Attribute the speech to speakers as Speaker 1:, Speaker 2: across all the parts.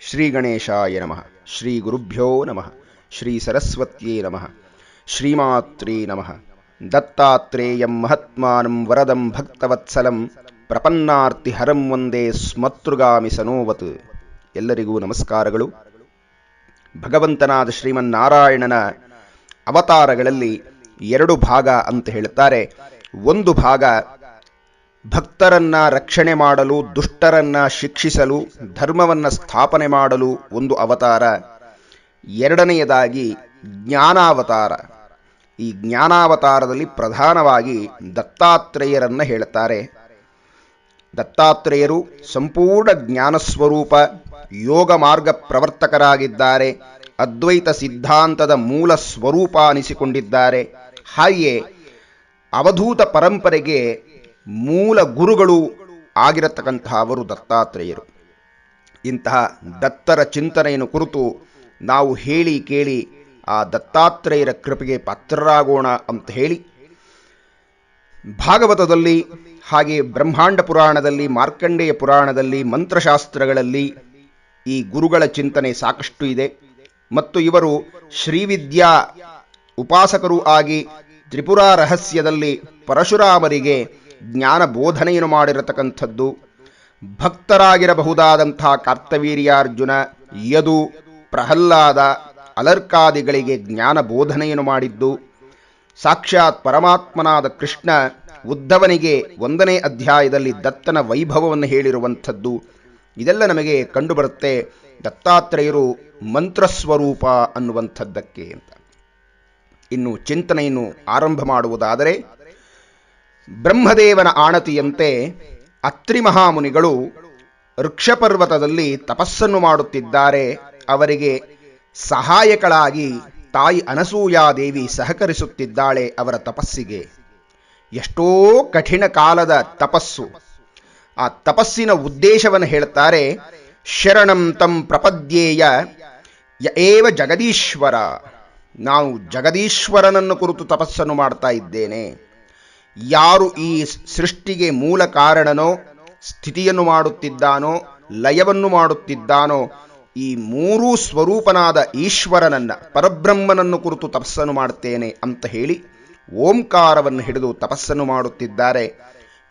Speaker 1: ಶ್ರೀ ಗಣೇಶಾಯ ನಮಃ. ಶ್ರೀ ಗುರುಭ್ಯೋ ನಮಃ. ಶ್ರೀ ಸರಸ್ವತ್ಯೇ ನಮಃ. ಶ್ರೀಮಾತ್ರೇ ನಮಃ. ದತ್ತಾತ್ರೇಯಂ ಮಹಾತ್ಮಾನಂ ವರದಂ ಭಕ್ತವತ್ಸಲಂ ಪ್ರಪನ್ನಾರ್ತಿ ಹರಂ ಒಂದೇ ಸ್ಮತೃಗಾಮಿ ಸನೋವತ್. ಎಲ್ಲರಿಗೂ ನಮಸ್ಕಾರಗಳು. ಭಗವಂತನಾದ ಶ್ರೀಮನ್ನಾರಾಯಣನ ಅವತಾರಗಳಲ್ಲಿ ಎರಡು ಭಾಗ ಅಂತ ಹೇಳುತ್ತಾರೆ. ಒಂದು ಭಾಗ ಭಕ್ತರನ್ನ ರಕ್ಷಣೆ ಮಾಡಲು, ದುಷ್ಟರನ್ನ ಶಿಕ್ಷಿಸಲು, ಧರ್ಮವನ್ನ ಸ್ಥಾಪನೆ ಮಾಡಲು ಒಂದು ಅವತಾರ. ಎರಡನೆಯದಾಗಿ ಜ್ಞಾನಾವತಾರ. ಈ ಜ್ಞಾನಾವತಾರದಲ್ಲಿ ಪ್ರಧಾನವಾಗಿ ದತ್ತಾತ್ರೇಯರನ್ನ ಹೇಳುತ್ತಾರೆ ದತ್ತಾತ್ರೇಯರು ಸಂಪೂರ್ಣ ಜ್ಞಾನಸ್ವರೂಪ, ಯೋಗ ಮಾರ್ಗ ಪ್ರವರ್ತಕರಾಗಿದ್ದಾರೆ. ಅದ್ವೈತ ಸಿದ್ಧಾಂತದ ಮೂಲ ಸ್ವರೂಪ ಅನಿಸಿಕೊಂಡಿದ್ದಾರೆ. ಹಾಗೆಯೇ ಅವಧೂತ ಪರಂಪರೆಗೆ ಮೂಲ ಗುರುಗಳು ಆಗಿರತಕ್ಕಂತಹ ಅವರು ದತ್ತಾತ್ರೇಯರು. ಇಂತಹ ದತ್ತರ ಚಿಂತನೆಯನ್ನು ಕುರಿತು ನಾವು ಹೇಳಿ ಕೇಳಿ ಆ ದತ್ತಾತ್ರೇಯರ ಕೃಪೆಗೆ ಪಾತ್ರರಾಗೋಣ ಅಂತ ಹೇಳಿ, ಭಾಗವತದಲ್ಲಿ ಹಾಗೆ ಬ್ರಹ್ಮಾಂಡ ಪುರಾಣದಲ್ಲಿ, ಮಾರ್ಕಂಡೇಯ ಪುರಾಣದಲ್ಲಿ, ಮಂತ್ರಶಾಸ್ತ್ರಗಳಲ್ಲಿ ಈ ಗುರುಗಳ ಚಿಂತನೆ ಸಾಕಷ್ಟು ಇದೆ. ಮತ್ತು ಇವರು ಶ್ರೀವಿದ್ಯಾ ಉಪಾಸಕರು ಆಗಿ ತ್ರಿಪುರ ರಹಸ್ಯದಲ್ಲಿ ಪರಶುರಾಮರಿಗೆ ಜ್ಞಾನ ಬೋಧನೆಯನ್ನು ಮಾಡಿರತಕ್ಕಂಥದ್ದು. ಭಕ್ತರಾಗಿರಬಹುದಾದಂಥ ಕಾರ್ತವೀರ್ಯಾರ್ಜುನ, ಯದು, ಪ್ರಹ್ಲಾದ, ಅಲರ್ಕಾದಿಗಳಿಗೆ ಜ್ಞಾನ ಬೋಧನೆಯನ್ನು ಮಾಡಿದ್ದು. ಸಾಕ್ಷಾತ್ ಪರಮಾತ್ಮನಾದ ಕೃಷ್ಣ ಉದ್ಧವನಿಗೆ ಒಂದನೇ ಅಧ್ಯಾಯದಲ್ಲಿ ದತ್ತನ ವೈಭವವನ್ನು ಹೇಳಿರುವಂಥದ್ದು. ಇದೆಲ್ಲ ನಮಗೆ ಕಂಡುಬರುತ್ತೆ. ದತ್ತಾತ್ರೇಯರು ಮಂತ್ರಸ್ವರೂಪ ಅನ್ನುವಂಥದ್ದಕ್ಕೆ ಅಂತ. ಇನ್ನು ಚಿಂತನೆಯನ್ನು ಆರಂಭ ಮಾಡುವುದಾದರೆ ಬ್ರಹ್ಮದೇವನ ಆಣತಿಯಂತೆ ಅತ್ರಿ ಮಹಾಮುನಿಗಳು ವೃಕ್ಷಪರ್ವತದಲ್ಲಿ ತಪಸ್ಸನ್ನು ಮಾಡುತ್ತಿದ್ದಾರೆ. ಅವರಿಗೆ ಸಹಾಯಕಳಾಗಿ ತಾಯಿ ಅನಸೂಯಾದೇವಿ ಸಹಕರಿಸುತ್ತಿದ್ದಾಳೆ ಅವರ ತಪಸ್ಸಿಗೆ. ಎಷ್ಟೋ ಕಠಿಣ ಕಾಲದ ತಪಸ್ಸು. ಆ ತಪಸ್ಸಿನ ಉದ್ದೇಶವನ್ನು ಹೇಳ್ತಾರೆ, ಶರಣಂ ತಂ ಪ್ರಪದ್ಯೇಯ ಏವ ಜಗದೀಶ್ವರ. ನಾವು ಜಗದೀಶ್ವರನನ್ನು ಕುರಿತು ತಪಸ್ಸನ್ನು ಮಾಡ್ತಾ ಇದ್ದೇನೆ. ಯಾರು ಈ ಸೃಷ್ಟಿಗೆ ಮೂಲ ಕಾರಣನೋ, ಸ್ಥಿತಿಯನ್ನು ಮಾಡುತ್ತಿದ್ದಾನೋ, ಲಯವನ್ನು ಮಾಡುತ್ತಿದ್ದಾನೋ, ಈ ಮೂರೂ ಸ್ವರೂಪನಾದ ಈಶ್ವರನನ್ನ, ಪರಬ್ರಹ್ಮನನ್ನು ಕುರಿತು ತಪಸ್ಸನ್ನು ಮಾಡುತ್ತೇನೆ ಅಂತ ಹೇಳಿ ಓಂಕಾರವನ್ನು ಹಿಡಿದು ತಪಸ್ಸನ್ನು ಮಾಡುತ್ತಿದ್ದಾರೆ.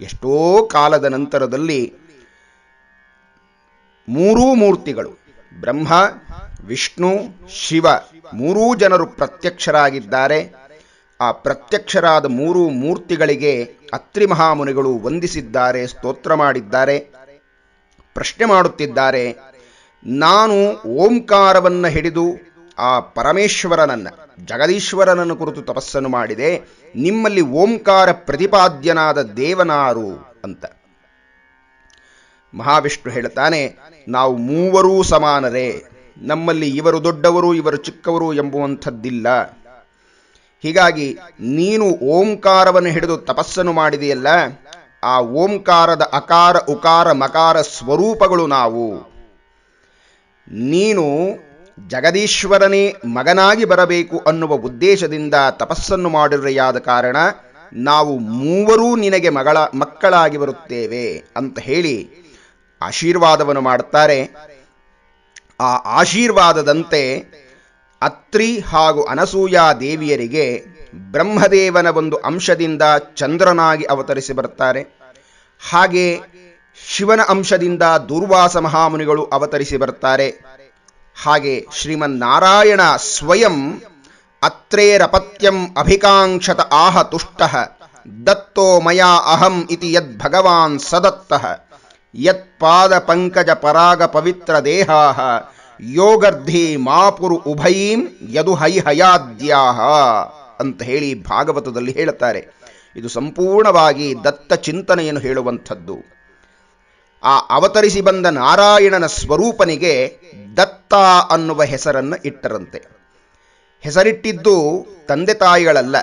Speaker 1: ಎಷ್ಟೋ ಕಾಲದ ನಂತರದಲ್ಲಿ ಮೂರೂ ಮೂರ್ತಿಗಳು, ಬ್ರಹ್ಮ, ವಿಷ್ಣು, ಶಿವ, ಮೂರೂ ಜನರು ಪ್ರತ್ಯಕ್ಷರಾಗಿದ್ದಾರೆ. ಆ ಪ್ರತ್ಯಕ್ಷರಾದ ಮೂರು ಮೂರ್ತಿಗಳಿಗೆ ಅತ್ರಿ ಮಹಾಮುನಿಗಳು ವಂದಿಸಿದ್ದಾರೆ, ಸ್ತೋತ್ರ ಮಾಡಿದ್ದಾರೆ, ಪ್ರಶ್ನೆ ಮಾಡುತ್ತಿದ್ದಾರೆ, ನಾನು ಓಂಕಾರವನ್ನು ಹಿಡಿದು ಆ ಪರಮೇಶ್ವರನನ್ನ, ಜಗದೀಶ್ವರನನ್ನು ಕುರಿತು ತಪಸ್ಸನ್ನು ಮಾಡಿದೆ, ನಿಮ್ಮಲ್ಲಿ ಓಂಕಾರ ಪ್ರತಿಪಾದ್ಯನಾದ ದೇವನಾರು ಅಂತ. ಮಹಾವಿಷ್ಣು ಹೇಳ್ತಾನೆ ನಾವು ಮೂವರೂ ಸಮಾನರೇ, ನಮ್ಮಲ್ಲಿ ಇವರು ದೊಡ್ಡವರು, ಇವರು ಚಿಕ್ಕವರು ಎಂಬುವಂಥದ್ದಿಲ್ಲ. ಹೀಗಾಗಿ ನೀನು ಓಂಕಾರವನ್ನು ಹಿಡಿದು ತಪಸ್ಸನ್ನು ಮಾಡಿದೆಯಲ್ಲ, ಆ ಓಂಕಾರದ ಅಕಾರ, ಉಕಾರ, ಮಕಾರ ಸ್ವರೂಪಗಳು ನಾವು. ನೀನು ಜಗದೀಶ್ವರನೇ ಮಗನಾಗಿ ಬರಬೇಕು ಅನ್ನುವ ಉದ್ದೇಶದಿಂದ ತಪಸ್ಸನ್ನು ಮಾಡಿರೆಯಾದ ಕಾರಣ ನಾವು ಮೂವರೂ ನಿನಗೆ ಮಗಳ, ಮಕ್ಕಳಾಗಿ ಬರುತ್ತೇವೆ ಅಂತ ಹೇಳಿ ಆಶೀರ್ವಾದವನ್ನು ಮಾಡುತ್ತಾರೆ ಆ ಆಶೀರ್ವಾದದಂತೆ ಅತ್ರಿ ಹಾಗೂ ಅನಸೂಯಾ ದೇವಿಯರಿಗೆ ಬ್ರಹ್ಮದೇವನ ಒಂದು ಅಂಶದಿಂದ ಚಂದ್ರನಾಗಿ ಅವತರಿಸಿ ಬರುತ್ತಾರೆ. ಹಾಗೆ ಶಿವನ ಅಂಶದಿಂದ ದುರ್ವಾಸ ಮಹಾಮುನಿಗಳು ಅವತರಿಸಿ ಬರ್ತಾರೆ ಹಾಗೆ ಶ್ರೀಮನ್ನಾರಾಯಣ ಸ್ವಯಂ ಅತ್ರೇರಪತ್ಯಂ ಅಭಿಕಾಂಕ್ಷತ ಆಹ ತುಷ್ಟ ದತ್ತೋ ಮಯಾ ಅಹಂ ಇತಿ ಯದ್ ಭಗವಾನ್ ಸದತ್ತ. ಯತ್ ಪಾದ ಪಂಕಜ ಪರಾಗ ಪವಿತ್ರ ದೇಹಾ. ಯೋಗರ್ಧಿ ಮಾಪುರು ಉಭಯೀಂ ಯದು ಹೈ ಹಯಾದ್ಯಾಹ ಅಂತ ಹೇಳಿ ಭಾಗವತದಲ್ಲಿ ಹೇಳುತ್ತಾರೆ. ಇದು ಸಂಪೂರ್ಣವಾಗಿ ದತ್ತ ಚಿಂತನೆಯನ್ನು ಹೇಳುವಂಥದ್ದು. ಆ ಅವತರಿಸಿ ಬಂದ ನಾರಾಯಣನ ಸ್ವರೂಪನಿಗೆ ದತ್ತ ಅನ್ನುವ ಹೆಸರನ್ನು ಇಟ್ಟರಂತೆ. ಹೆಸರಿಟ್ಟಿದ್ದು ತಂದೆ ತಾಯಿಗಳಲ್ಲ,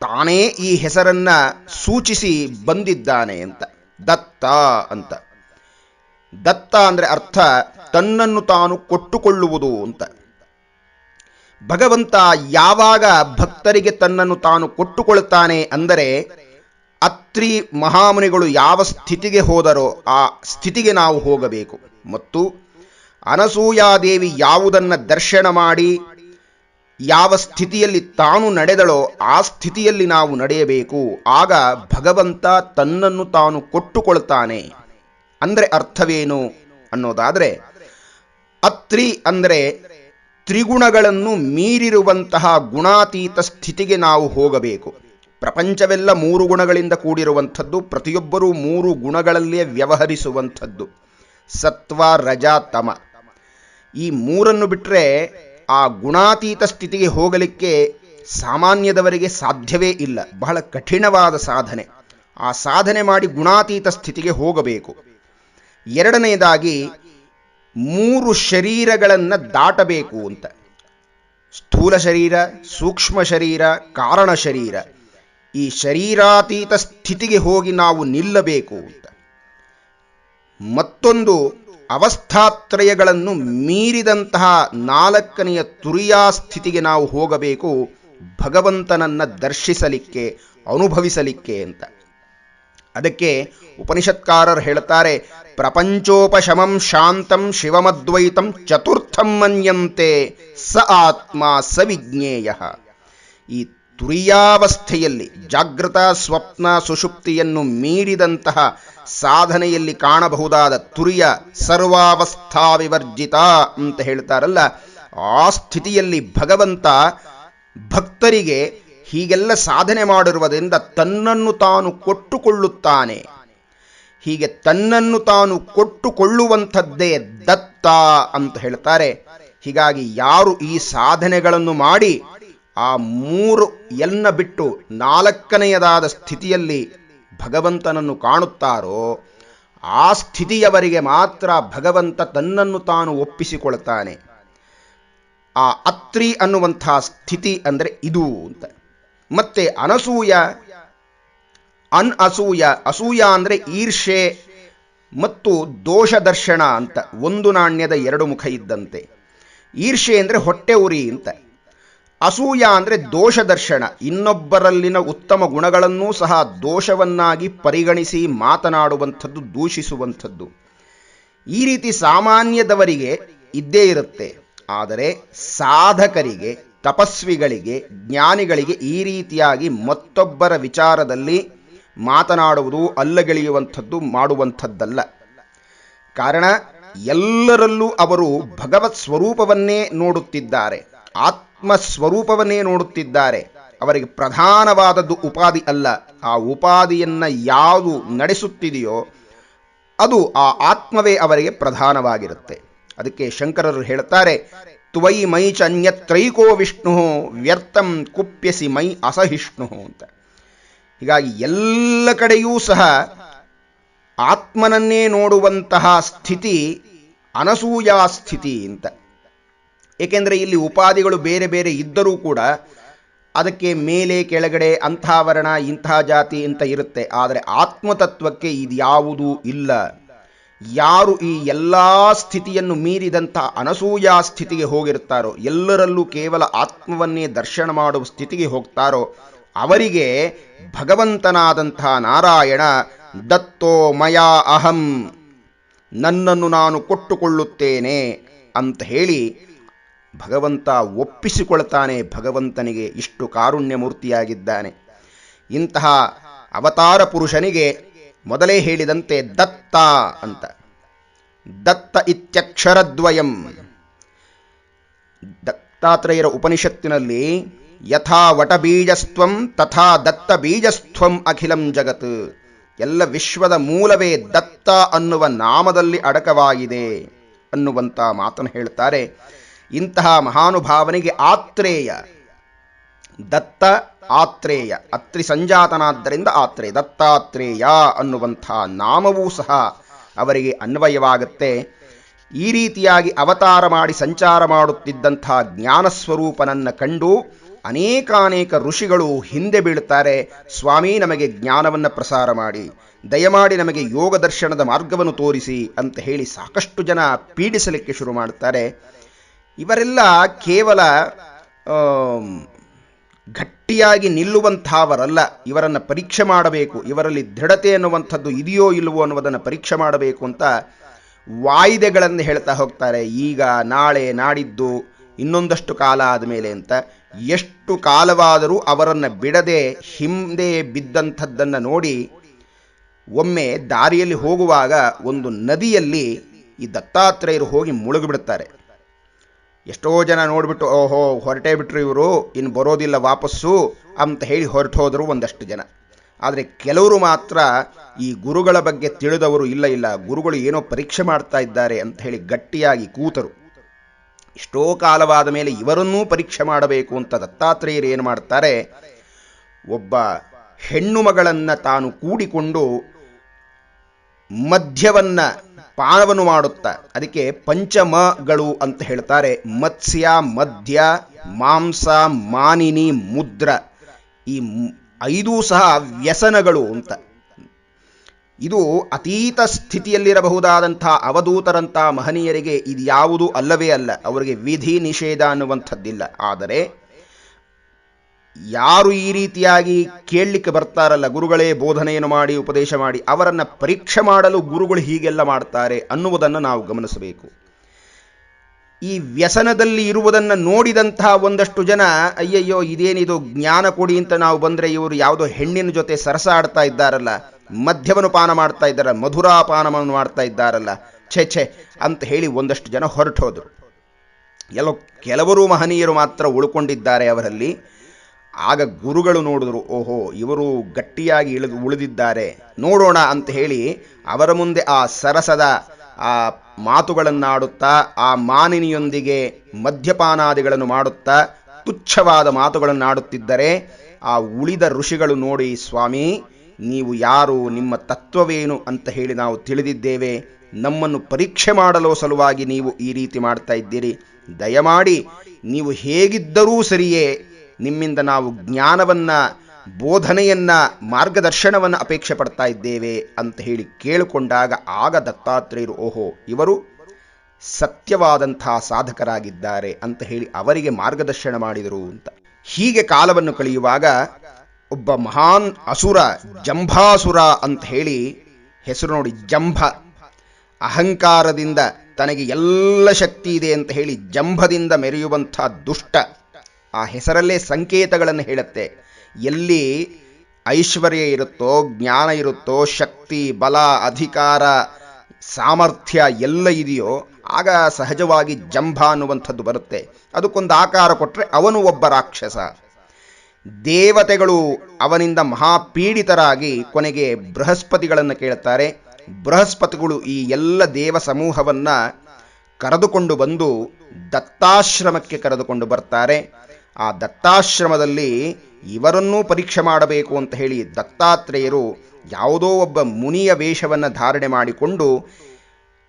Speaker 1: ತಾನೇ ಈ ಹೆಸರನ್ನ ಸೂಚಿಸಿ ಬಂದಿದ್ದಾನೆ ಅಂತ. ದತ್ತ ಅಂತ. ದತ್ತ ಅಂದರೆ ಅರ್ಥ ತನ್ನನ್ನು ತಾನು ಕೊಟ್ಟುಕೊಳ್ಳುವುದು ಅಂತ. ಭಗವಂತ ಯಾವಾಗ ಭಕ್ತರಿಗೆ ತನ್ನನ್ನು ತಾನು ಕೊಟ್ಟುಕೊಳ್ಳುತ್ತಾನೆ ಅಂದರೆ ಅತ್ರಿ ಮಹಾಮುನಿಗಳು ಯಾವ ಸ್ಥಿತಿಗೆ ಹೋದರೋ ಆ ಸ್ಥಿತಿಗೆ ನಾವು ಹೋಗಬೇಕು. ಮತ್ತು ಅನಸೂಯಾದೇವಿ ಯಾವುದನ್ನ ದರ್ಶನ ಮಾಡಿ ಯಾವ ಸ್ಥಿತಿಯಲ್ಲಿ ತಾನು ನಡೆದಳೋ ಆ ಸ್ಥಿತಿಯಲ್ಲಿ ನಾವು ನಡೆಯಬೇಕು. ಆಗ ಭಗವಂತ ತನ್ನನ್ನು ತಾನು ಕೊಟ್ಟುಕೊಳ್ತಾನೆ. ಅಂದರೆ ಅರ್ಥವೇನು ಅನ್ನೋದಾದರೆ, ಅತ್ರಿ ಅಂದರೆ ತ್ರಿಗುಣಗಳನ್ನು ಮೀರಿರುವಂತಹ ಗುಣಾತೀತ ಸ್ಥಿತಿಗೆ ನಾವು ಹೋಗಬೇಕು. ಪ್ರಪಂಚವೆಲ್ಲ ಮೂರು ಗುಣಗಳಿಂದ ಕೂಡಿರುವಂಥದ್ದು, ಪ್ರತಿಯೊಬ್ಬರೂ ಮೂರು ಗುಣಗಳಲ್ಲೇ ವ್ಯವಹರಿಸುವಂಥದ್ದು. ಸತ್ವ, ರಜ, ತಮ. ಈ ಮೂರನ್ನು ಬಿಟ್ಟರೆ ಆ ಗುಣಾತೀತ ಸ್ಥಿತಿಗೆ ಹೋಗಲಿಕ್ಕೆ ಸಾಮಾನ್ಯದವರಿಗೆ ಸಾಧ್ಯವೇ ಇಲ್ಲ. ಬಹಳ ಕಠಿಣವಾದ ಸಾಧನೆ. ಆ ಸಾಧನೆ ಮಾಡಿ ಗುಣಾತೀತ ಸ್ಥಿತಿಗೆ ಹೋಗಬೇಕು. ಎರಡನೆಯದಾಗಿ ಮೂರು ಶರೀರಗಳನ್ನು ದಾಟಬೇಕು ಅಂತ. ಸ್ಥೂಲ ಶರೀರ, ಸೂಕ್ಷ್ಮ ಶರೀರ, ಕಾರಣ ಶರೀರ. ಈ ಶರೀರಾತೀತ ಸ್ಥಿತಿಗೆ ಹೋಗಿ ನಾವು ನಿಲ್ಲಬೇಕು ಅಂತ. ಮತ್ತೊಂದು ಅವಸ್ಥಾತ್ರಯಗಳನ್ನು ಮೀರಿದಂತಹ ನಾಲ್ಕನೆಯ ತುರಿಯಾ ಸ್ಥಿತಿಗೆ ನಾವು ಹೋಗಬೇಕು ಭಗವಂತನನ್ನ ದರ್ಶಿಸಲಿಕ್ಕೆ, ಅನುಭವಿಸಲಿಕ್ಕೆ ಅಂತ. ಅದಕ್ಕೆ ಉಪನಿಷತ್ಕಾರರು ಹೇಳ್ತಾರೆ ಪ್ರಪಂಚೋಪಶಮಂ ಶಾಂತಂ ಶಿವಮದ್ವೈತಂ ಚತುರ್ಥಂ ಮನ್ಯಂತೆ ಸ ಆತ್ಮ ಸ ವಿಜ್ಞೇಯ. ಈ ತುರಿಯಾವಸ್ಥೆಯಲ್ಲಿ, ಜಾಗೃತ ಸ್ವಪ್ನ ಸುಷುಪ್ತಿಯನ್ನು ಮೀರಿದಂತಹ ಸಾಧನೆಯಲ್ಲಿ ಕಾಣಬಹುದಾದ ತುರಿಯ ಸರ್ವಾವಸ್ಥಾ ವಿವರ್ಜಿತ ಅಂತ ಹೇಳ್ತಾರಲ್ಲ, ಆ ಸ್ಥಿತಿಯಲ್ಲಿ ಭಗವಂತ ಭಕ್ತರಿಗೆ ಹೀಗೆಲ್ಲ ಸಾಧನೆ ಮಾಡಿರುವುದರಿಂದ ತನ್ನನ್ನು ತಾನು ಕೊಟ್ಟುಕೊಳ್ಳುತ್ತಾನೆ. ಹೀಗೆ ತನ್ನನ್ನು ತಾನು ಕೊಟ್ಟುಕೊಳ್ಳುವಂಥದ್ದೇ ದತ್ತ ಅಂತ ಹೇಳ್ತಾರೆ. ಹೀಗಾಗಿ ಯಾರು ಈ ಸಾಧನೆಗಳನ್ನು ಮಾಡಿ ಆ ಮೂರು ಎಲ್ಲ ಬಿಟ್ಟು ನಾಲ್ಕನೆಯದಾದ ಸ್ಥಿತಿಯಲ್ಲಿ ಭಗವಂತನನ್ನು ಕಾಣುತ್ತಾರೋ, ಆ ಸ್ಥಿತಿಯವರಿಗೆ ಮಾತ್ರ ಭಗವಂತ ತನ್ನನ್ನು ತಾನು ಒಪ್ಪಿಸಿಕೊಳ್ತಾನೆ. ಆ ಅತ್ರಿ ಅನ್ನುವಂಥ ಸ್ಥಿತಿ ಅಂದರೆ ಇದು ಅಂತ. ಮತ್ತೆ ಅನಸೂಯ ಅನ್ ಅಸೂಯ ಅಸೂಯ ಅಂದರೆ ಈರ್ಷೆ ಮತ್ತು ದೋಷ ದರ್ಶನ ಅಂತ, ಒಂದು ನಾಣ್ಯದ ಎರಡು ಮುಖ ಇದ್ದಂತೆ. ಈರ್ಷೆ ಅಂದರೆ ಹೊಟ್ಟೆ ಉರಿ ಅಂತ. ಅಸೂಯ ಅಂದರೆ ದೋಷ ದರ್ಶನ ಇನ್ನೊಬ್ಬರಲ್ಲಿನ ಉತ್ತಮ ಗುಣಗಳನ್ನೂ ಸಹ ದೋಷವನ್ನಾಗಿ ಪರಿಗಣಿಸಿ ಮಾತನಾಡುವಂಥದ್ದು, ದೂಷಿಸುವಂಥದ್ದು. ಈ ರೀತಿ ಸಾಮಾನ್ಯದವರಿಗೆ ಇದ್ದೇ ಇರುತ್ತೆ. ಆದರೆ ಸಾಧಕರಿಗೆ ತಪಸ್ವಿಗಳಿಗೆ, ಜ್ಞಾನಿಗಳಿಗೆ ಈ ರೀತಿಯಾಗಿ ಮತ್ತೊಬ್ಬರ ವಿಚಾರದಲ್ಲಿ ಮಾತನಾಡುವುದು ಅಲ್ಲಗೆಳೆಯುವಂಥದ್ದು, ಮಾಡುವಂಥದ್ದಲ್ಲ. ಕಾರಣ, ಎಲ್ಲರಲ್ಲೂ ಅವರು ಭಗವತ್ ಸ್ವರೂಪವನ್ನೇ ನೋಡುತ್ತಿದ್ದಾರೆ ಆತ್ಮ ಸ್ವರೂಪವನ್ನೇ ನೋಡುತ್ತಿದ್ದಾರೆ. ಅವರಿಗೆ ಪ್ರಧಾನವಾದದ್ದು ಉಪಾಧಿ ಅಲ್ಲ. ಆ ಉಪಾಧಿಯನ್ನು ಯಾವುದು ನಡೆಸುತ್ತಿದೆಯೋ, ಅದು ಆ ಆತ್ಮವೇ ಅವರಿಗೆ ಪ್ರಧಾನವಾಗಿರುತ್ತೆ. ಅದಕ್ಕೆ ಶಂಕರರು ಹೇಳ್ತಾರೆ ತ್ವಯಿ ಮೈ ಚನ್ಯತ್ರೈಕೋ ವಿಷ್ಣು, ವ್ಯರ್ಥಂ ಕುಪ್ಯಸಿ ಮೈ ಅಸಹಿಷ್ಣು ಅಂತ. ಹೀಗಾಗಿ ಎಲ್ಲ ಕಡೆಯೂ ಸಹ ಆತ್ಮನನ್ನೇ ನೋಡುವಂತಹ ಸ್ಥಿತಿ ಅನಸೂಯಾ ಸ್ಥಿತಿ ಅಂತ. ಏಕೆಂದರೆ ಇಲ್ಲಿ ಉಪಾಧಿಗಳು ಬೇರೆ ಬೇರೆ ಇದ್ದರೂ ಕೂಡ ಅದಕ್ಕೆ ಮೇಲೆ ಕೆಳಗಡೆ ಅಂಥ ವರ್ಣ ಇಂಥ ಜಾತಿ ಅಂತ ಇರುತ್ತೆ. ಆದರೆ ಆತ್ಮತತ್ವಕ್ಕೆ ಇದ್ಯಾವುದೂ ಇಲ್ಲ. ಯಾರು ಈ ಎಲ್ಲ ಸ್ಥಿತಿಯನ್ನು ಮೀರಿದಂಥ ಅನಸೂಯಾ ಸ್ಥಿತಿಗೆ ಹೋಗಿರುತ್ತಾರೋ, ಎಲ್ಲರಲ್ಲೂ ಕೇವಲ ಆತ್ಮವನ್ನೇ ದರ್ಶನ ಮಾಡುವ ಸ್ಥಿತಿಗೆ ಹೋಗ್ತಾರೋ, ಅವರಿಗೆ ಭಗವಂತನಾದಂಥ ನಾರಾಯಣ, ದತ್ತೋ ಮಯಾ ಅಹಂ, ನನ್ನನ್ನು ನಾನು ಕೊಟ್ಟುಕೊಳ್ಳುತ್ತೇನೆ ಅಂತ ಹೇಳಿ ಭಗವಂತ ಒಪ್ಪಿಸಿಕೊಳ್ತಾನೆ, ಭಗವಂತನಿಗೆ ಇಷ್ಟು ಕಾರುಣ್ಯ ಮೂರ್ತಿಯಾಗಿದ್ದಾನೆ ಇಂತಹ ಅವತಾರ ಪುರುಷನಿಗೆ ಮೊದಲೇ ಹೇಳಿದಂತೆ ದತ್ತ ಅಂತ. ದತ್ತ ಇತ್ಯಕ್ಷರದ್ವಯಂ. ದತ್ತಾತ್ರೇಯರ ಉಪನಿಷತ್ತಿನಲ್ಲಿ ಯಥಾ ವಟಬೀಜಸ್ತ್ವಂ ತಥಾ ದತ್ತ ಬೀಜಸ್ತ್ವಂ ಅಖಿಲಂ ಜಗತ್. ಎಲ್ಲ ವಿಶ್ವದ ಮೂಲವೇ ದತ್ತ ಅನ್ನುವ ನಾಮದಲ್ಲಿ ಅಡಕವಾಗಿದೆ ಅನ್ನುವಂತ ಮಾತನ್ನು ಹೇಳ್ತಾರೆ ಇಂತಹ ಮಹಾನುಭಾವನಿಗೆ ಆತ್ರೇಯ ದತ್ತ ಆತ್ರೇಯ ಅತ್ರಿ ಸಂಜಾತನಾದ್ದರಿಂದ ಆತ್ರೇಯ ದತ್ತಾತ್ರೇಯ ಅನ್ನುವಂಥ ನಾಮವೂ ಸಹ ಅವರಿಗೆ ಅನ್ವಯವಾಗುತ್ತೆ. ಈ ರೀತಿಯಾಗಿ ಅವತಾರ ಮಾಡಿ ಸಂಚಾರ ಮಾಡುತ್ತಿದ್ದಂಥ ಜ್ಞಾನಸ್ವರೂಪನನ್ನು ಕಂಡು ಅನೇಕಾನೇಕ ಋಷಿಗಳು ಹಿಂದೆ ಬೀಳ್ತಾರೆ. ಸ್ವಾಮಿ, ನಮಗೆ ಜ್ಞಾನವನ್ನು ಪ್ರಸಾರ ಮಾಡಿ, ದಯಮಾಡಿ ನಮಗೆ ಯೋಗ ದರ್ಶನದ ಮಾರ್ಗವನ್ನು ತೋರಿಸಿ ಅಂತ ಹೇಳಿ ಸಾಕಷ್ಟು ಜನ ಪೀಡಿಸಲಿಕ್ಕೆ ಶುರು ಮಾಡುತ್ತಾರೆ ಇವರೆಲ್ಲ ಕೇವಲ ಗಟ್ಟಿಯಾಗಿ ನಿಲ್ಲುವಂಥವರಲ್ಲ, ಇವರನ್ನು ಪರೀಕ್ಷೆ ಮಾಡಬೇಕು, ಇವರಲ್ಲಿ ದೃಢತೆ ಅನ್ನುವಂಥದ್ದು ಇದೆಯೋ ಇಲ್ಲವೋ ಅನ್ನುವುದನ್ನು ಪರೀಕ್ಷೆ ಮಾಡಬೇಕು ಅಂತ ವಾಯಿದೆಗಳನ್ನು ಹೇಳ್ತಾ ಹೋಗ್ತಾರೆ. ಈಗ ನಾಳೆ ನಾಡಿದ್ದು ಇನ್ನೊಂದಷ್ಟು ಕಾಲ ಆದಮೇಲೆ ಅಂತ. ಎಷ್ಟು ಕಾಲವಾದರೂ ಅವರನ್ನು ಬಿಡದೆ ಹಿಂದೆ ಬಿದ್ದಂಥದ್ದನ್ನು ನೋಡಿ ಒಮ್ಮೆ ದಾರಿಯಲ್ಲಿ ಹೋಗುವಾಗ ಒಂದು ನದಿಯಲ್ಲಿ ಈ ದತ್ತಾತ್ರೇಯರು ಹೋಗಿ ಮುಳುಗಿಬಿಡ್ತಾರೆ. ಎಷ್ಟೋ ಜನ ನೋಡಿಬಿಟ್ಟು, ಓಹೋ, ಹೊರಟೇ ಬಿಟ್ರು ಇವರು, ಇನ್ನು ಬರೋದಿಲ್ಲ ವಾಪಸ್ಸು ಅಂತ ಹೇಳಿ ಹೊರಟು ಹೋದರು ಒಂದಷ್ಟು ಜನ. ಆದರೆ ಕೆಲವರು ಮಾತ್ರ ಈ ಗುರುಗಳ ಬಗ್ಗೆ ತಿಳಿದವರು ಇಲ್ಲ ಇಲ್ಲ, ಗುರುಗಳು ಏನೋ ಪರೀಕ್ಷೆ ಮಾಡ್ತಾ ಇದ್ದಾರೆ ಅಂತ ಹೇಳಿ ಗಟ್ಟಿಯಾಗಿ ಕೂತರು. ಎಷ್ಟೋ ಕಾಲವಾದ ಮೇಲೆ ಇವರನ್ನೂ ಪರೀಕ್ಷೆ ಮಾಡಬೇಕು ಅಂತ ದತ್ತಾತ್ರೇಯರು ಏನು ಮಾಡ್ತಾರೆ? ಒಬ್ಬ ಹೆಣ್ಣು ಮಗಳನ್ನು ತಾನು ಕೂಡಿಕೊಂಡು ಮದ್ಯವನ್ನ ಪಾನವನ್ನು ಮಾಡುತ್ತಾ, ಅದಕ್ಕೆ ಪಂಚಮಗಳು ಅಂತ ಹೇಳ್ತಾರೆ. ಮತ್ಸ್ಯ ಮಧ್ಯ ಮಾಂಸ, ಮಾನಿನಿ, ಮುದ್ರ. ಈ ಐದೂ ಸಹ ವ್ಯಸನಗಳು ಅಂತ. ಇದು ಅತೀತ ಸ್ಥಿತಿಯಲ್ಲಿರಬಹುದಾದಂಥ ಅವಧೂತರಂಥ ಮಹನೀಯರಿಗೆ ಇದು ಯಾವುದೂ ಅಲ್ಲವೇ ಅಲ್ಲ. ಅವರಿಗೆ ವಿಧಿ ನಿಷೇಧ ಅನ್ನುವಂಥದ್ದಿಲ್ಲ. ಆದರೆ ಯಾರು ಈ ರೀತಿಯಾಗಿ ಕೇಳಲಿಕ್ಕೆ ಬರ್ತಾರಲ್ಲ ಗುರುಗಳೇ, ಬೋಧನೆಯನ್ನು ಮಾಡಿ, ಉಪದೇಶ ಮಾಡಿ, ಅವರನ್ನು ಪರೀಕ್ಷೆ ಮಾಡಲು ಗುರುಗಳು ಹೀಗೆಲ್ಲ ಮಾಡ್ತಾರೆ ಅನ್ನುವುದನ್ನು ನಾವು ಗಮನಿಸಬೇಕು. ಈ ವ್ಯಸನದಲ್ಲಿ ಇರುವುದನ್ನು ನೋಡಿದಂತಹ ಒಂದಷ್ಟು ಜನ, ಅಯ್ಯಯ್ಯೋ, ಇದೇನಿದು ಜ್ಞಾನ ಕೊಡಿ ಅಂತ ನಾವು ಬಂದರೆ ಇವರು ಯಾವುದೋ ಹೆಣ್ಣಿನ ಜೊತೆ ಸರಸ ಆಡ್ತಾ ಇದ್ದಾರಲ್ಲ, ಮದ್ಯವನ್ನು ಪಾನ ಮಾಡ್ತಾ ಇದ್ದಾರ ಮಧುರಾಪಾನವನ್ನು ಮಾಡ್ತಾ ಇದ್ದಾರಲ್ಲ, ಛೆ ಛೆ ಅಂತ ಹೇಳಿ ಒಂದಷ್ಟು ಜನ ಹೊರಟೋದರು. ಎಲ್ಲೋ ಕೆಲವರು ಮಹನೀಯರು ಮಾತ್ರ ಉಳ್ಕೊಂಡಿದ್ದಾರೆ ಅವರಲ್ಲಿ. ಆಗ ಗುರುಗಳು ನೋಡಿದ್ರು, ಓಹೋ, ಇವರು ಗಟ್ಟಿಯಾಗಿ ಇಳಿದು ಉಳಿದಿದ್ದಾರೆ. ನೋಡೋಣ ಅಂತ ಹೇಳಿ ಅವರ ಮುಂದೆ ಆ ಸರಸದ, ಆ ಮಾತುಗಳನ್ನಾಡುತ್ತಾ, ಆ ಮಾನಿನಿಯೊಂದಿಗೆ ಮದ್ಯಪಾನಾದಿಗಳನ್ನು ಮಾಡುತ್ತಾ ತುಚ್ಛವಾದ ಮಾತುಗಳನ್ನಾಡುತ್ತಿದ್ದರೆ, ಆ ಉಳಿದ ಋಷಿಗಳು ನೋಡಿ, ಸ್ವಾಮಿ, ನೀವು ಯಾರು, ನಿಮ್ಮ ತತ್ವವೇನು ಅಂತ ಹೇಳಿ ನಾವು ತಿಳಿದಿದ್ದೇವೆ. ನಮ್ಮನ್ನು ಪರೀಕ್ಷೆ ಮಾಡಲು ಸಲುವಾಗಿ ನೀವು ಈ ರೀತಿ ಮಾಡ್ತಾ ಇದ್ದೀರಿ. ದಯಮಾಡಿ, ನೀವು ಹೇಗಿದ್ದರೂ ಸರಿಯೇ ನಿಮ್ಮಿಂದ ನಾವು ಜ್ಞಾನವನ್ನ, ಬೋಧನೆಯನ್ನ, ಮಾರ್ಗದರ್ಶನವನ್ನು ಅಪೇಕ್ಷೆ ಪಡ್ತಾ ಇದ್ದೇವೆ ಅಂತ ಹೇಳಿ ಕೇಳಿಕೊಂಡಾಗ ಆಗ ದತ್ತಾತ್ರೇಯರು, ಓಹೋ, ಇವರು ಸತ್ಯವಾದಂತಹ ಸಾಧಕರಾಗಿದ್ದಾರೆ ಅಂತ ಹೇಳಿ ಅವರಿಗೆ ಮಾರ್ಗದರ್ಶನ ಮಾಡಿದರು ಅಂತ. ಹೀಗೆ ಕಾಲವನ್ನು ಕಳೆಯುವಾಗ ಒಬ್ಬ ಮಹಾನ್ ಅಸುರ, ಜಂಭಾಸುರ ಅಂತ ಹೇಳಿ ಹೆಸರು ನೋಡಿ, ಜಂಭ, ಅಹಂಕಾರದಿಂದ ತನಗೆ ಎಲ್ಲ ಶಕ್ತಿ ಇದೆ ಅಂತ ಹೇಳಿ ಜಂಭದಿಂದ ಮೆರೆಯುವಂಥ ದುಷ್ಟ ಆ ಹೆಸರಲ್ಲೇ ಸಂಕೇತಗಳನ್ನು ಹೇಳುತ್ತೆ. ಎಲ್ಲಿ ಐಶ್ವರ್ಯ ಇರುತ್ತೋ, ಜ್ಞಾನ ಇರುತ್ತೋ, ಶಕ್ತಿ, ಬಲ, ಅಧಿಕಾರ, ಸಾಮರ್ಥ್ಯ ಎಲ್ಲ ಇದೆಯೋ, ಆಗ ಸಹಜವಾಗಿ ಜಂಭ ಅನ್ನುವಂಥದ್ದು ಬರುತ್ತೆ. ಅದಕ್ಕೊಂದು ಆಕಾರ ಕೊಟ್ಟರೆ ಅವನು ಒಬ್ಬ ರಾಕ್ಷಸ. ದೇವತೆಗಳು ಅವನಿಂದ ಮಹಾಪೀಡಿತರಾಗಿ ಕೊನೆಗೆ ಬೃಹಸ್ಪತಿಗಳನ್ನು ಕೇಳುತ್ತಾರೆ. ಬೃಹಸ್ಪತಿಗಳು ಈ ಎಲ್ಲ ದೇವ ಸಮೂಹವನ್ನು ಕರೆದುಕೊಂಡು ಬಂದು ದತ್ತಾಶ್ರಮಕ್ಕೆ ಕರೆದುಕೊಂಡು ಬರ್ತಾರೆ. ಆ ದತ್ತಾಶ್ರಮದಲ್ಲಿ ಇವರನ್ನೂ ಪರೀಕ್ಷೆ ಮಾಡಬೇಕು ಅಂತ ಹೇಳಿ ದತ್ತಾತ್ರೇಯರು ಯಾವುದೋ ಒಬ್ಬ ಮುನಿಯ ವೇಷವನ್ನು ಧಾರಣೆ ಮಾಡಿಕೊಂಡು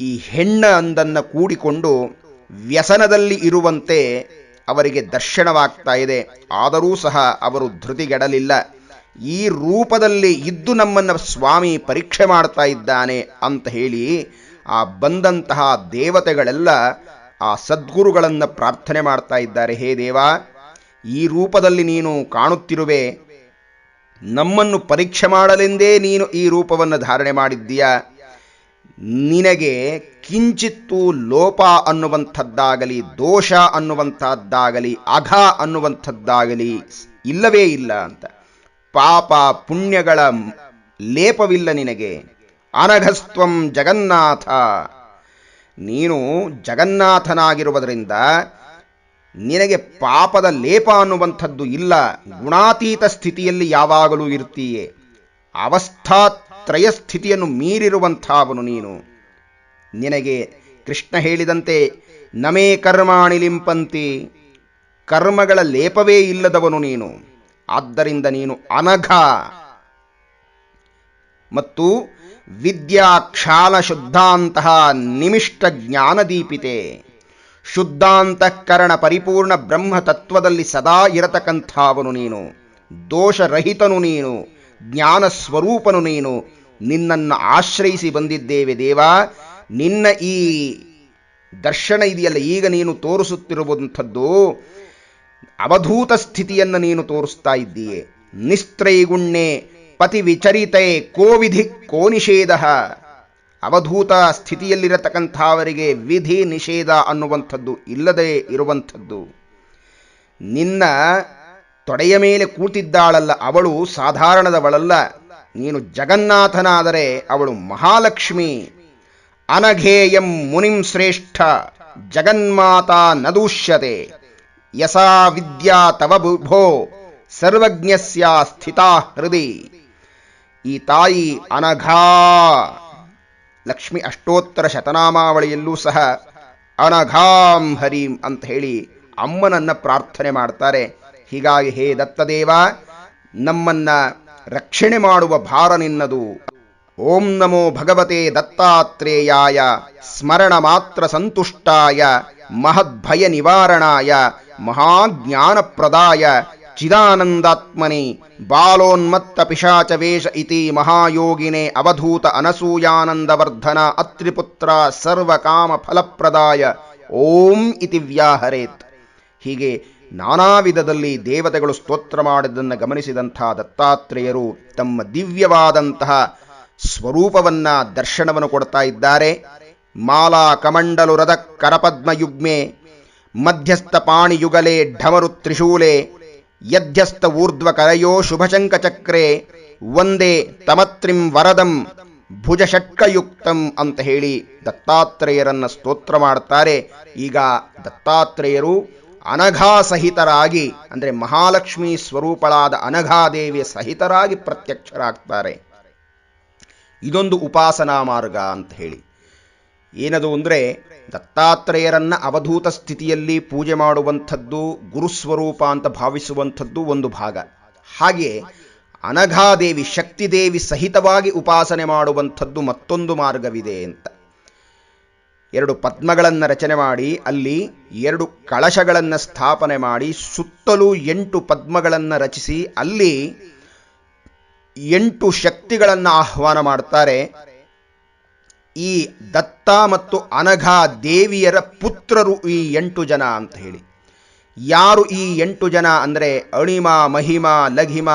Speaker 1: ಈ ಹೆಣ್ಣ ಅಂದನ್ನು ಕೂಡಿಕೊಂಡು ವ್ಯಸನದಲ್ಲಿ ಇರುವಂತೆ ಅವರಿಗೆ ದರ್ಶನವಾಗ್ತಾ ಇದೆ. ಆದರೂ ಸಹ ಅವರು ಧೃತಿಗೆಡಲಿಲ್ಲ. ಈ ರೂಪದಲ್ಲಿ ಇದ್ದು ನಮ್ಮನ್ನು ಸ್ವಾಮಿ ಪರೀಕ್ಷೆ ಮಾಡ್ತಾ ಇದ್ದಾನೆ ಅಂತ ಹೇಳಿ ಆ ಬಂದಂತಹ ದೇವತೆಗಳೆಲ್ಲ ಆ ಸದ್ಗುರುಗಳನ್ನು ಪ್ರಾರ್ಥನೆ ಮಾಡ್ತಾ ಇದ್ದಾರೆ. ಹೇ ದೇವ ಈ ರೂಪದಲ್ಲಿ ನೀನು ಕಾಣುತ್ತಿರುವೆ. ನಮ್ಮನ್ನು ಪರೀಕ್ಷೆ ಮಾಡಲೆಂದೇ ನೀನು ಈ ರೂಪವನ್ನು ಧಾರಣೆ ಮಾಡಿದ್ದೀಯ. ನಿನಗೆ ಕಿಂಚಿತ್ತು ಲೋಪ ಅನ್ನುವಂಥದ್ದಾಗಲಿ, ದೋಷ ಅನ್ನುವಂಥದ್ದಾಗಲಿ, ಅಘ ಅನ್ನುವಂಥದ್ದಾಗಲಿ ಇಲ್ಲವೇ ಇಲ್ಲ ಅಂತ. ಪಾಪ ಪುಣ್ಯಗಳ ಲೇಪವಿಲ್ಲ ನಿನಗೆ. ಅನಘಸ್ತ್ವಂ ಜಗನ್ನಾಥ. ನೀನು ಜಗನ್ನಾಥನಾಗಿರುವುದರಿಂದ ನಿನಗೆ ಪಾಪದ ಲೇಪ ಅನ್ನುವಂಥದ್ದು ಇಲ್ಲ. ಗುಣಾತೀತ ಸ್ಥಿತಿಯಲ್ಲಿ ಯಾವಾಗಲೂ ಇರ್ತೀಯೇ. ಅವಸ್ಥಾತ್ರಯ ಸ್ಥಿತಿಯನ್ನು ಮೀರಿರುವಂಥವನು ನೀನು. ನಿನಗೆ ಕೃಷ್ಣ ಹೇಳಿದಂತೆ, ನಮೇ ಕರ್ಮಾಣಿ ಲಿಂಪಂತಿ. ಕರ್ಮಗಳ ಲೇಪವೇ ಇಲ್ಲದವನು ನೀನು. ಆದ್ದರಿಂದ ನೀನು ಅನಘ. ಮತ್ತು ವಿದ್ಯಾ ಕ್ಷಾಲ ಶುದ್ಧಾಂತಹ ನಿಮಿಷ್ಟ ಜ್ಞಾನದೀಪಿತೆ. ಶುದ್ಧಾಂತಃಕರಣ ಪರಿಪೂರ್ಣ ಬ್ರಹ್ಮ ತತ್ವದಲ್ಲಿ ಸದಾ ಇರತಕ್ಕಂಥವನು ನೀನು, ದೋಷರಹಿತನು ನೀನು ಜ್ಞಾನ ಸ್ವರೂಪನು ನೀನು. ನಿನ್ನನ್ನು ಆಶ್ರಯಿಸಿ ಬಂದಿದ್ದೇವೆ ದೇವ. ನಿನ್ನ ಈ ದರ್ಶನ ಇದೆಯಲ್ಲ, ಈಗ ನೀನು ತೋರಿಸುತ್ತಿರುವಂಥದ್ದು, ಅವಧೂತ ಸ್ಥಿತಿಯನ್ನು ನೀನು ತೋರಿಸ್ತಾ ಇದ್ದೀಯೆ. ನಿಸ್ತ್ರೈಗುಣ್ಯೆ ಪತಿ ವಿಚರಿತೆ ಕೋವಿಧಿ ಕೋ ನಿಷೇಧ ಅವಧೂತ ಸ್ಥಿತಿಯಲ್ಲಿರತಕ್ಕಂಥವರಿಗೆ ವಿಧಿ ನಿಷೇಧ ಅನ್ನುವಂಥದ್ದು ಇಲ್ಲದೆ ಇರುವಂಥದ್ದು. ನಿನ್ನ ತೊಡೆಯ ಮೇಲೆ ಕೂತಿದ್ದಾಳಲ್ಲ ಅವಳು, ಸಾಧಾರಣದವಳಲ್ಲ. ನೀನು ಜಗನ್ನಾಥನಾದರೆ ಅವಳು ಮಹಾಲಕ್ಷ್ಮಿ. ಅನಘೇಯಂ ಮುನಿಂ ಶ್ರೇಷ್ಠ, ಜಗನ್ಮಾತಾ ನದೂಷ್ಯತೆ. ಯಸಾ ವಿದ್ಯಾ ತವ ಭೋ ಸರ್ವಜ್ಞಸ್ಯ ಸ್ಥಿತಾ ಹೃದಿ. ಈ ತಾಯಿ ಅನಘಾ. ಲಕ್ಷ್ಮಿ ಅಷ್ಟೋತ್ತರ ಶತನಾಮಾವಳಿಯಲ್ಲೂ ಸಹ ಅನಘಾಂ ಹರಿಂ ಅಂತ ಹೇಳಿ ಅಮ್ಮನನ್ನ ಪ್ರಾರ್ಥನೆ ಮಾಡ್ತಾರೆ. ಹೀಗಾಗಿ ಹೇ ದತ್ತದೇವ, ನಮ್ಮನ್ನ ರಕ್ಷಣೆ ಮಾಡುವ ಭಾರ ನಿನ್ನದು. ಓಂ ನಮೋ ಭಗವತೆ ದತ್ತಾತ್ರೇಯಾಯ, ಸ್ಮರಣ ಮಾತ್ರ ಸಂತುಷ್ಟಾಯ, ಮಹದ್ಭಯ ನಿವಾರಣಾಯ, ಮಹಾಜ್ಞಾನಪ್ರದಾಯ ಚಿದಾನಂದಾತ್ಮನಿ ಬಾಲೋನ್ಮತ್ತ ಪಿಶಾಚವೇಶ ಇತಿ ಮಹಾಯೋಗಿನೇ ಅವಧೂತ ಅನಸೂಯಾನಂದವರ್ಧನ ಅತ್ರಿಪುತ್ರ ಸರ್ವಕಾಮ ಫಲಪ್ರದಾಯ ಓಂ ಇತಿ ವ್ಯಾಹರೇತ್ ಹೀಗೆ ನಾನಾ ವಿಧದಲ್ಲಿ ದೇವತೆಗಳು ಸ್ತೋತ್ರ ಮಾಡಿದ್ದನ್ನು ಗಮನಿಸಿದಂಥ ದತ್ತಾತ್ರೇಯರು ತಮ್ಮ ದಿವ್ಯವಾದಂತಹ ಸ್ವರೂಪವನ್ನ ದರ್ಶನವನ್ನು ಕೊಡ್ತಾ ಇದ್ದಾರೆ. ಮಾಲಾ ಕಮಂಡಲು ರಥ ಕರಪದ್ಮಯುಗ್ಮೆ ಮಧ್ಯಸ್ಥ ಪಾಣಿಯುಗಲೆ ಢಮರು ತ್ರಿಶೂಲೆ ಯಧ್ಯಸ್ಥ ಊರ್ಧ್ವ ಕರಯೋ ಶುಭಶಂಕಚಕ್ರೆ ಒಂದೇ ತಮತ್ರಿಂ ವರದಂ ಭುಜಷಟ್ಕಯುಕ್ತಂ ಅಂತ ಹೇಳಿ ದತ್ತಾತ್ರೇಯರನ್ನ ಸ್ತೋತ್ರ ಮಾಡ್ತಾರೆ. ಈಗ ದತ್ತಾತ್ರೇಯರು ಅನಘಾ ಸಹಿತರಾಗಿ ಅಂದರೆ ಮಹಾಲಕ್ಷ್ಮಿ ಸ್ವರೂಪಳಾದ ಅನಘಾದೇವಿಯ ಸಹಿತರಾಗಿ ಪ್ರತ್ಯಕ್ಷರಾಗ್ತಾರೆ. ಇದೊಂದು ಉಪಾಸನಾ ಮಾರ್ಗ ಅಂತ ಹೇಳಿ. ಏನದು ಅಂದರೆ ದತ್ತಾತ್ರೇಯರನ್ನ ಅವಧೂತ ಸ್ಥಿತಿಯಲ್ಲಿ ಪೂಜೆ ಮಾಡುವಂಥದ್ದು ಗುರುಸ್ವರೂಪ ಅಂತ ಭಾವಿಸುವಂಥದ್ದು ಒಂದು ಭಾಗ. ಹಾಗೆ ಅನಘಾದೇವಿ ಶಕ್ತಿದೇವಿ ಸಹಿತವಾಗಿ ಉಪಾಸನೆ ಮಾಡುವಂಥದ್ದು ಮತ್ತೊಂದು ಮಾರ್ಗವಿದೆ ಅಂತ. ಎರಡು ಪದ್ಮಗಳನ್ನು ರಚನೆ ಮಾಡಿ, ಅಲ್ಲಿ ಎರಡು ಕಳಶಗಳನ್ನು ಸ್ಥಾಪನೆ ಮಾಡಿ, ಸುತ್ತಲೂ ಎಂಟು ಪದ್ಮಗಳನ್ನು ರಚಿಸಿ, ಅಲ್ಲಿ ಎಂಟು ಶಕ್ತಿಗಳನ್ನು ಆಹ್ವಾನ ಮಾಡ್ತಾರೆ. ಈ ದತ್ತ ಮತ್ತು ಅನಘಾ ದೇವಿಯರ ಪುತ್ರರು ಈ ಎಂಟು ಜನ ಅಂತ ಹೇಳಿ. ಯಾರು ಈ ಎಂಟು ಜನ ಅಂದರೆ ಅಣಿಮ, ಮಹಿಮ, ಲಘಿಮ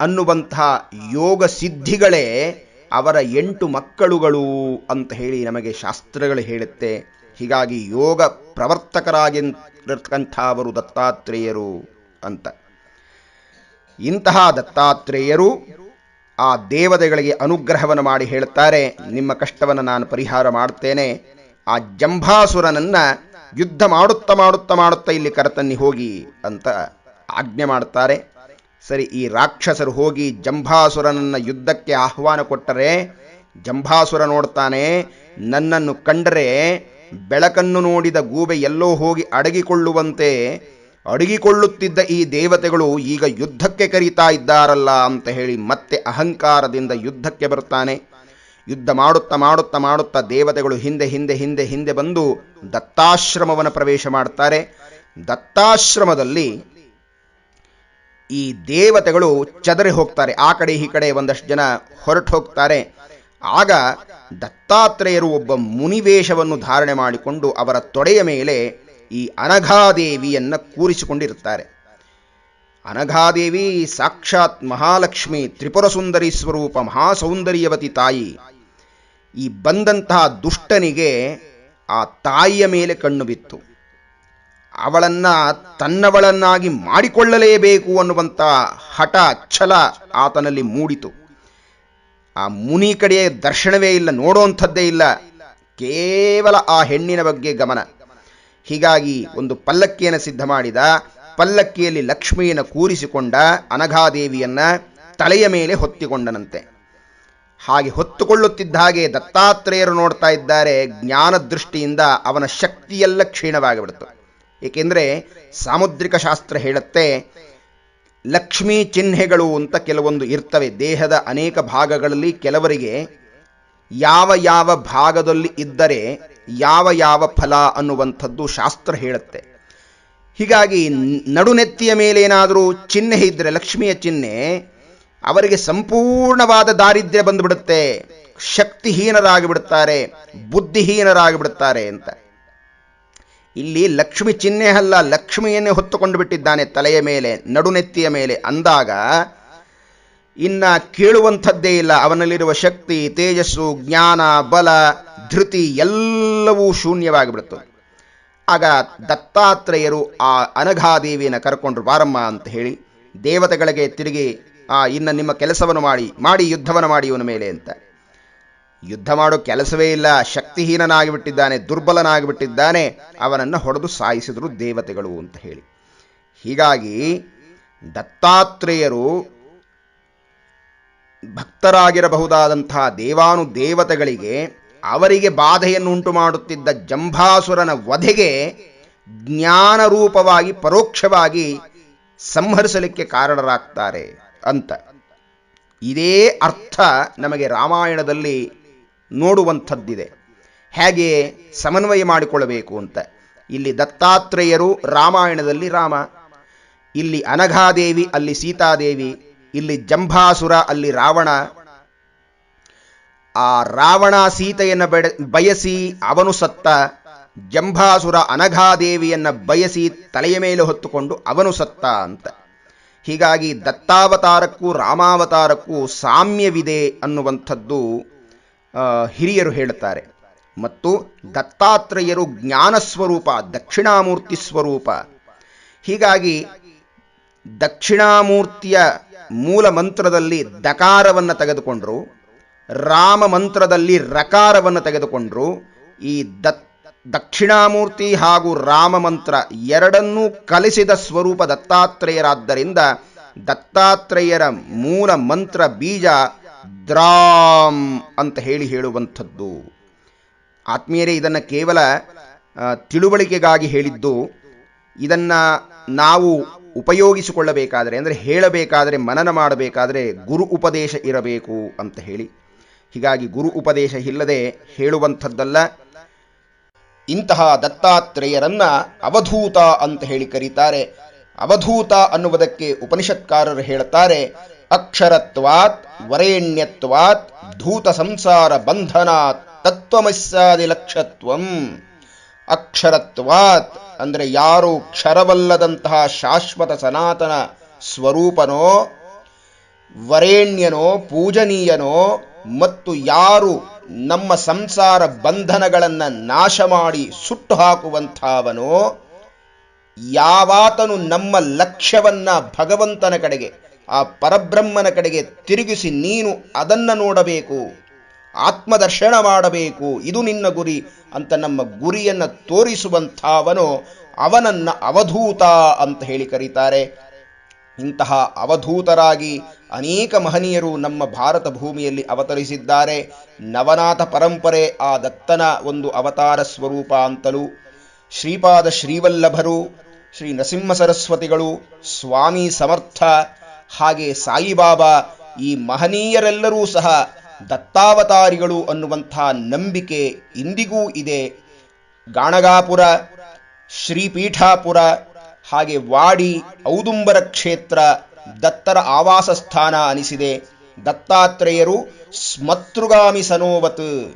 Speaker 1: ಅನ್ನುವಂತಹ ಯೋಗ ಸಿದ್ಧಿಗಳೇ ಅವರ ಎಂಟು ಮಕ್ಕಳುಗಳು ಅಂತ ಹೇಳಿ ನಮಗೆ ಶಾಸ್ತ್ರಗಳು ಹೇಳುತ್ತೆ. ಹೀಗಾಗಿ ಯೋಗ ಪ್ರವರ್ತಕರಾಗಿರ್ತಕ್ಕಂಥವರು ದತ್ತಾತ್ರೇಯರು ಅಂತ. ಇಂತಹ ದತ್ತಾತ್ರೇಯರು ಆ ದೇವತೆಗಳಿಗೆ ಅನುಗ್ರಹವನ್ನು ಮಾಡಿ ಹೇಳ್ತಾರೆ ನಿಮ್ಮ ಕಷ್ಟವನ್ನು ನಾನು ಪರಿಹಾರ ಮಾಡುತ್ತೇನೆ. ಆ ಜಂಭಾಸುರನನ್ನ ಯುದ್ಧ ಮಾಡುತ್ತಾ ಮಾಡುತ್ತಾ ಮಾಡುತ್ತಾ ಇಲ್ಲಿ ಕರತನ್ನಿ ಹೋಗಿ ಅಂತ ಆಜ್ಞೆ ಮಾಡ್ತಾರೆ ಸರಿ, ಈ ರಾಕ್ಷಸರು ಹೋಗಿ ಜಂಭಾಸುರನನ್ನ ಯುದ್ಧಕ್ಕೆ ಆಹ್ವಾನ ಕೊಟ್ಟರೆ, ಜಂಭಾಸುರ ನೋಡ್ತಾನೆ, ನನ್ನನ್ನು ಕಂಡರೆ ಬೆಳಕನ್ನು ನೋಡಿದ ಗೂಬೆ ಎಲ್ಲೋ ಹೋಗಿ ಅಡಗಿಕೊಳ್ಳುವಂತೆ ಅಡಗಿಕೊಳ್ಳುತ್ತಿದ್ದ ಈ ದೇವತೆಗಳು ಈಗ ಯುದ್ಧಕ್ಕೆ ಕರೀತಾ ಇದ್ದಾರಲ್ಲ ಅಂತ ಹೇಳಿ ಮತ್ತೆ ಅಹಂಕಾರದಿಂದ ಯುದ್ಧಕ್ಕೆ ಬರ್ತಾನೆ ಯುದ್ಧ ಮಾಡುತ್ತಾ ಮಾಡುತ್ತಾ ಮಾಡುತ್ತಾ ದೇವತೆಗಳು ಹಿಂದೆ ಹಿಂದೆ ಹಿಂದೆ ಹಿಂದೆ ಬಂದು ದತ್ತಾಶ್ರಮವನ್ನು ಪ್ರವೇಶ ಮಾಡ್ತಾರೆ. ದತ್ತಾಶ್ರಮದಲ್ಲಿ ಈ ದೇವತೆಗಳು ಚದರಿ ಹೋಗ್ತಾರೆ. ಆ ಕಡೆ ಈ ಕಡೆ ಒಂದಷ್ಟು ಜನ ಹೊರಟು ಹೋಗ್ತಾರೆ. ಆಗ ದತ್ತಾತ್ರೇಯರು ಒಬ್ಬ ಮುನಿವೇಷವನ್ನು ಧಾರಣೆ ಮಾಡಿಕೊಂಡು ಅವರ ತೊಡೆಯ ಮೇಲೆ ಈ ಅನಘಾದೇವಿಯನ್ನ ಕೂರಿಸಿಕೊಂಡಿರುತ್ತಾರೆ. ಅನಘಾದೇವಿ ಸಾಕ್ಷಾತ್ ಮಹಾಲಕ್ಷ್ಮಿ ತ್ರಿಪುರ ಸುಂದರಿ ಸ್ವರೂಪ ಮಹಾಸೌಂದರ್ಯವತಿ ತಾಯಿ. ಈ ಬಂದಂತಹ ದುಷ್ಟನಿಗೆ ಆ ತಾಯಿಯ ಮೇಲೆ ಕಣ್ಣು ಬಿತ್ತು. ಅವಳನ್ನ ತನ್ನವಳನ್ನಾಗಿ ಮಾಡಿಕೊಳ್ಳಲೇಬೇಕು ಅನ್ನುವಂಥ ಹಠ ಛಲ ಆತನಲ್ಲಿ ಮೂಡಿತು. ಆ ಮುನಿ ಕಡೆಯ ದರ್ಶನವೇ ಇಲ್ಲ ನೋಡುವಂಥದ್ದೇ ಇಲ್ಲ. ಕೇವಲ ಆ ಹೆಣ್ಣಿನ ಬಗ್ಗೆ ಗಮನ. ಹೀಗಾಗಿ ಒಂದು ಪಲ್ಲಕ್ಕಿಯನ್ನು ಸಿದ್ಧ ಮಾಡಿದ, ಪಲ್ಲಕ್ಕಿಯಲ್ಲಿ ಲಕ್ಷ್ಮಿಯನ್ನು ಕೂರಿಸಿಕೊಂಡ ಅನಘಾದೇವಿಯನ್ನ ತಲೆಯ ಮೇಲೆ ಹೊತ್ತಿಕೊಂಡನಂತೆ. ಹಾಗೆ ಹೊತ್ತುಕೊಳ್ಳುತ್ತಿದ್ದ ಹಾಗೆ ದತ್ತಾತ್ರೇಯರು ನೋಡ್ತಾ ಇದ್ದಾರೆ, ಜ್ಞಾನ ದೃಷ್ಟಿಯಿಂದ ಅವನ ಶಕ್ತಿಯೆಲ್ಲ ಕ್ಷೀಣವಾಗಿಬಿಡ್ತು. ಏಕೆಂದರೆ ಸಾಮುದ್ರಿಕ ಶಾಸ್ತ್ರ ಹೇಳುತ್ತೆ, ಲಕ್ಷ್ಮೀ ಚಿಹ್ನೆಗಳು ಅಂತ ಕೆಲವೊಂದು ಇರ್ತವೆ. ದೇಹದ ಅನೇಕ ಭಾಗಗಳಲ್ಲಿ ಕೆಲವರಿಗೆ ಯಾವ ಯಾವ ಭಾಗದಲ್ಲಿ ಇದ್ದರೆ ಯಾವ ಯಾವ ಫಲ ಅನ್ನುವಂಥದ್ದು ಶಾಸ್ತ್ರ ಹೇಳುತ್ತೆ. ಹೀಗಾಗಿ ನಡುನೆತ್ತಿಯ ಮೇಲೇನಾದರೂ ಚಿಹ್ನೆ ಇದ್ದರೆ ಲಕ್ಷ್ಮಿಯ ಚಿಹ್ನೆ, ಅವರಿಗೆ ಸಂಪೂರ್ಣವಾದ ದಾರಿದ್ರ್ಯ ಬಂದುಬಿಡುತ್ತೆ. ಶಕ್ತಿಹೀನರಾಗಿಬಿಡುತ್ತಾರೆ ಬಿಡುತ್ತಾರೆ ಬುದ್ಧಿಹೀನರಾಗಿ ಬಿಡುತ್ತಾರೆ ಅಂತ. ಇಲ್ಲಿ ಲಕ್ಷ್ಮಿ ಚಿಹ್ನೆ ಅಲ್ಲ, ಲಕ್ಷ್ಮಿಯನ್ನೇ ಹೊತ್ತುಕೊಂಡು ಬಿಟ್ಟಿದ್ದಾನೆ ತಲೆಯ ಮೇಲೆ, ನಡುನೆತ್ತಿಯ ಮೇಲೆ. ಅಂದಾಗ ಇನ್ನ ಕೇಳುವಂಥದ್ದೇ ಇಲ್ಲ. ಅವನಲ್ಲಿರುವ ಶಕ್ತಿ, ತೇಜಸ್ಸು, ಜ್ಞಾನ, ಬಲ, ಧೃತಿ ಎಲ್ಲವೂ ಶೂನ್ಯವಾಗಿಬಿಡುತ್ತದೆ ಆಗ ದತ್ತಾತ್ರೇಯರು ಆ ಅನಘಾದೇವಿಯನ್ನು ಕರ್ಕೊಂಡ್ರು ಬಾರಮ್ಮ ಅಂತ ಹೇಳಿ, ದೇವತೆಗಳಿಗೆ ತಿರುಗಿ, ಆ, ಇನ್ನು ನಿಮ್ಮ ಕೆಲಸವನ್ನು ಮಾಡಿ ಮಾಡಿ ಯುದ್ಧವನ್ನು ಮಾಡಿ ಇವನ ಮೇಲೆ ಅಂತ. ಯುದ್ಧ ಮಾಡೋ ಕೆಲಸವೇ ಇಲ್ಲ, ಶಕ್ತಿಹೀನನಾಗಿಬಿಟ್ಟಿದ್ದಾನೆ, ದುರ್ಬಲನಾಗಿಬಿಟ್ಟಿದ್ದಾನೆ, ಅವನನ್ನು ಹೊಡೆದು ಸಾಯಿಸಿದರು ದೇವತೆಗಳು ಅಂತ ಹೇಳಿ. ಹೀಗಾಗಿ ದತ್ತಾತ್ರೇಯರು ಭಕ್ತರಾಗಿರಬಹುದಾದಂತಹ ದೇವಾನು ದೇವತೆಗಳಿಗೆ ಅವರಿಗೆ ಬಾಧೆಯನ್ನು ಉಂಟು ಮಾಡುತ್ತಿದ್ದ ಜಂಭಾಸುರನ ವಧೆಗೆ ಜ್ಞಾನರೂಪವಾಗಿ, ಪರೋಕ್ಷವಾಗಿ ಸಂಹರಿಸಲಿಕ್ಕೆ ಕಾರಣರಾಗ್ತಾರೆ ಅಂತ. ಇದೇ ಅರ್ಥ ನಮಗೆ ರಾಮಾಯಣದಲ್ಲಿ ನೋಡುವಂಥದ್ದಿದೆ. ಹೇಗೆ ಸಮನ್ವಯ ಮಾಡಿಕೊಳ್ಳಬೇಕು ಅಂತ. ಇಲ್ಲಿ ದತ್ತಾತ್ರೇಯರು ರಾಮಾಯಣದಲ್ಲಿ ರಾಮ, ಇಲ್ಲಿ ಅನಘಾದೇವಿ ಅಲ್ಲಿ ಸೀತಾದೇವಿ, ಇಲ್ಲಿ ಜಂಭಾಸುರ ಅಲ್ಲಿ ರಾವಣ ಆ ರಾವಣ ಸೀತೆಯನ್ನು ಬಯಸಿ ಅವನು ಸತ್ತ ಜಂಭಾಸುರ ಅನಘಾದೇವಿಯನ್ನು ಬಯಸಿ ತಲೆಯ ಮೇಲೆ ಹೊತ್ತುಕೊಂಡು ಅವನು ಸತ್ತ ಅಂತ. ಹೀಗಾಗಿ ದತ್ತಾವತಾರಕ್ಕೂ ರಾಮಾವತಾರಕ್ಕೂ ಸಾಮ್ಯವಿದೆ ಅನ್ನುವಂಥದ್ದು ಹಿರಿಯರು ಹೇಳುತ್ತಾರೆ. ಮತ್ತು ದತ್ತಾತ್ರೇಯರು ಜ್ಞಾನ ಸ್ವರೂಪ ದಕ್ಷಿಣಾಮೂರ್ತಿ ಸ್ವರೂಪ. ಹೀಗಾಗಿ ದಕ್ಷಿಣಾಮೂರ್ತಿಯ ಮೂಲ ಮಂತ್ರದಲ್ಲಿ ದಕಾರವನ್ನು ತೆಗೆದುಕೊಂಡ್ರು. ರಾಮ ಮಂತ್ರದಲ್ಲಿ ರಕಾರವನ್ನು ತೆಗೆದುಕೊಂಡ್ರು. ಈ ದತ್ ದಕ್ಷಿಣಾಮೂರ್ತಿ ಹಾಗೂ ರಾಮ ಮಂತ್ರ ಎರಡನ್ನೂ ಕಲಿಸಿದ ಸ್ವರೂಪ ದತ್ತಾತ್ರೇಯರಾದ್ದರಿಂದ ದತ್ತಾತ್ರೇಯರ ಮೂಲ ಮಂತ್ರ ಬೀಜ ದ್ರಾಮ್ ಅಂತ ಹೇಳಿ ಹೇಳುವಂಥದ್ದು. ಆತ್ಮೀಯರೇ, ಇದನ್ನು ಕೇವಲ ತಿಳುವಳಿಕೆಗಾಗಿ ಹೇಳಿದ್ದು, ಇದನ್ನು ನಾವು ಉಪಯೋಗಿಸಿಕೊಳ್ಳಬೇಕಾದರೆ, ಅಂದರೆ ಹೇಳಬೇಕಾದರೆ, ಮನನ ಮಾಡಬೇಕಾದರೆ ಗುರು ಉಪದೇಶ ಇರಬೇಕು ಅಂತ ಹೇಳಿ ಹೀಗಾಗಿ ಗುರು ಉಪದೇಶ ಇಲ್ಲದೆ ಹೇಳುವಂಥದ್ದಲ್ಲ. ಇಂತಹ ದತ್ತಾತ್ರೇಯರನ್ನ ಅವಧೂತ ಅಂತ ಹೇಳಿ ಕರೀತಾರೆ. ಅವಧೂತ ಅನ್ನುವುದಕ್ಕೆ ಉಪನಿಷತ್ಕಾರರು ಹೇಳುತ್ತಾರೆ, ಅಕ್ಷರತ್ವಾತ್, ವರೇಣ್ಯತ್ವಾತ್, ಧೂತ ಸಂಸಾರ ಬಂಧನಾತ್ ತತ್ವಮಸ್ಸಾದಿ ಲಕ್ಷತ್ವಂ. ಅಕ್ಷರತ್ವಾತ್ ಅಂದರೆ ಯಾರು ಕ್ಷರವಲ್ಲದಂತಹ ಶಾಶ್ವತ ಸನಾತನ ಸ್ವರೂಪನೋ, ವರೇಣ್ಯನೋ, ಪೂಜನೀಯನೋ ಮತ್ತು ಯಾರು ನಮ್ಮ ಸಂಸಾರ ಬಂಧನಗಳನ್ನು ನಾಶ ಮಾಡಿ ಸುಟ್ಟು ಹಾಕುವಂಥವನೋ, ಯಾವಾತನು ನಮ್ಮ ಲಕ್ಷ್ಯವನ್ನ ಭಗವಂತನ ಕಡೆಗೆ, ಆ ಪರಬ್ರಹ್ಮನ ಕಡೆಗೆ ತಿರುಗಿಸಿ ನೀನು ಅದನ್ನ ನೋಡಬೇಕು, ಆತ್ಮದರ್ಶನ ಮಾಡಬೇಕು, ಇದು ನಿನ್ನ ಗುರಿ ಅಂತ ನಮ್ಮ ಗುರಿಯನ್ನು ತೋರಿಸುವಂಥವನು, ಅವನನ್ನ ಅವಧೂತ ಅಂತ ಹೇಳಿ ಕರೀತಾರೆ. ಇಂತಹ ಅವಧೂತರಾಗಿ ಅನೇಕ ಮಹನೀಯರು ನಮ್ಮ ಭಾರತ ಭೂಮಿಯಲ್ಲಿ ಅವತರಿಸಿದ್ದಾರೆ. ನವನಾಥ ಪರಂಪರೆ ಆ ದತ್ತನ ಒಂದು ಅವತಾರ ಸ್ವರೂಪ ಅಂತಲೂ, ಶ್ರೀಪಾದ ಶ್ರೀವಲ್ಲಭರು, ಶ್ರೀ ನರಸಿಂಹ ಸರಸ್ವತಿಗಳು, ಸ್ವಾಮಿ ಸಮರ್ಥ, ಹಾಗೆ ಸಾಯಿಬಾಬಾ ಈ ಮಹನೀಯರೆಲ್ಲರೂ ಸಹ ದತ್ತಾವತಾರಿಗಳು ಅನ್ನುವಂಥ ನಂಬಿಕೆ ಇಂದಿಗೂ ಇದೆ. ಗಾಣಗಾಪುರ, ಶ್ರೀಪೀಠಾಪುರ ಹಾಗೆ ವಾಡಿ ಔದುಂಬರ ಕ್ಷೇತ್ರ ದತ್ತರ ಆವಾಸ ಸ್ಥಾನ ಅನಿಸಿದೆ. ದತ್ತಾತ್ರೇಯರು ಸ್ಮತೃಗಾಮಿ ಸನೋವತ್.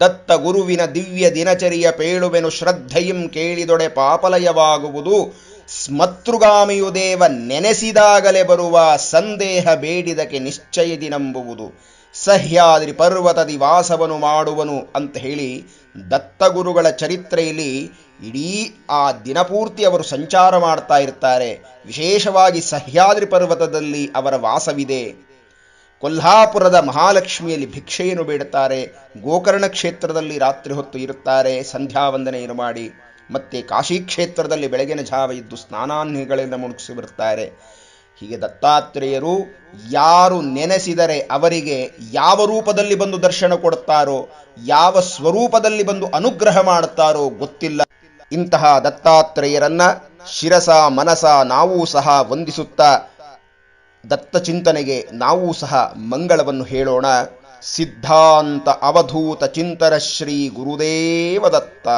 Speaker 1: ದತ್ತ ಗುರುವಿನ ದಿವ್ಯ ದಿನಚರಿಯ ಪೇಳುವೆನು ಶ್ರದ್ಧೆಯಂ ಕೇಳಿದೊಡೆ ಪಾಪಲಯವಾಗುವುದು. ಸ್ಮತೃಗಾಮಿಯು ದೇವ ನೆನೆಸಿದಾಗಲೇ ಬರುವ ಸಂದೇಹ ಬೇಡಿದಕ್ಕೆ ನಿಶ್ಚಯದಿ ನಂಬುವುದು ಸಹ್ಯಾದ್ರಿ ಪರ್ವತದಿ ವಾಸವನು ಮಾಡುವನು ಅಂತ ಹೇಳಿ ದತ್ತಗುರುಗಳ ಚರಿತ್ರೆಯಲ್ಲಿ ಇಡೀ ಆ ದಿನಪೂರ್ತಿ ಅವರು ಸಂಚಾರ ಮಾಡ್ತಾ ಇರ್ತಾರೆ. ವಿಶೇಷವಾಗಿ ಸಹ್ಯಾದ್ರಿ ಪರ್ವತದಲ್ಲಿ ಅವರ ವಾಸವಿದೆ. ಕೊಲ್ಹಾಪುರದ ಮಹಾಲಕ್ಷ್ಮಿಯಲ್ಲಿ ಭಿಕ್ಷೆಯನ್ನು ಬೇಡುತ್ತಾರೆ. ಗೋಕರ್ಣ ಕ್ಷೇತ್ರದಲ್ಲಿ ರಾತ್ರಿ ಹೊತ್ತು ಇರುತ್ತಾರೆ. ಸಂಧ್ಯಾ ವಂದನೆಯನ್ನು ಮಾಡಿ. ಮತ್ತೆ ಕಾಶಿ ಕ್ಷೇತ್ರದಲ್ಲಿ ಬೆಳಗಿನ ಜಾವ ಇದ್ದು ಸ್ನಾನಾನ್ಯಗಳಿಂದ ಮುಳುಗಿಸಿ ಬರುತ್ತಾರೆ ಹೀಗೆ ದತ್ತಾತ್ರೇಯರು ಯಾರು ನೆನೆಸಿದರೆ ಅವರಿಗೆ ಯಾವ ರೂಪದಲ್ಲಿ ಬಂದು ದರ್ಶನ ಕೊಡುತ್ತಾರೋ, ಯಾವ ಸ್ವರೂಪದಲ್ಲಿ ಬಂದು ಅನುಗ್ರಹ ಮಾಡುತ್ತಾರೋ ಗೊತ್ತಿಲ್ಲ. ಇಂತಹ ದತ್ತಾತ್ರೇಯರನ್ನ ಶಿರಸ, ಮನಸ ನಾವೂ ಸಹ ವಂದಿಸುತ್ತಾ ದತ್ತ ಚಿಂತನೆಗೆ ನಾವೂ ಸಹ ಮಂಗಳವನ್ನು ಹೇಳೋಣ. ಸಿದ್ಧಾಂತ ಅವಧೂತ ಚಿಂತರ ಶ್ರೀ ಗುರುದೇವ ದತ್ತ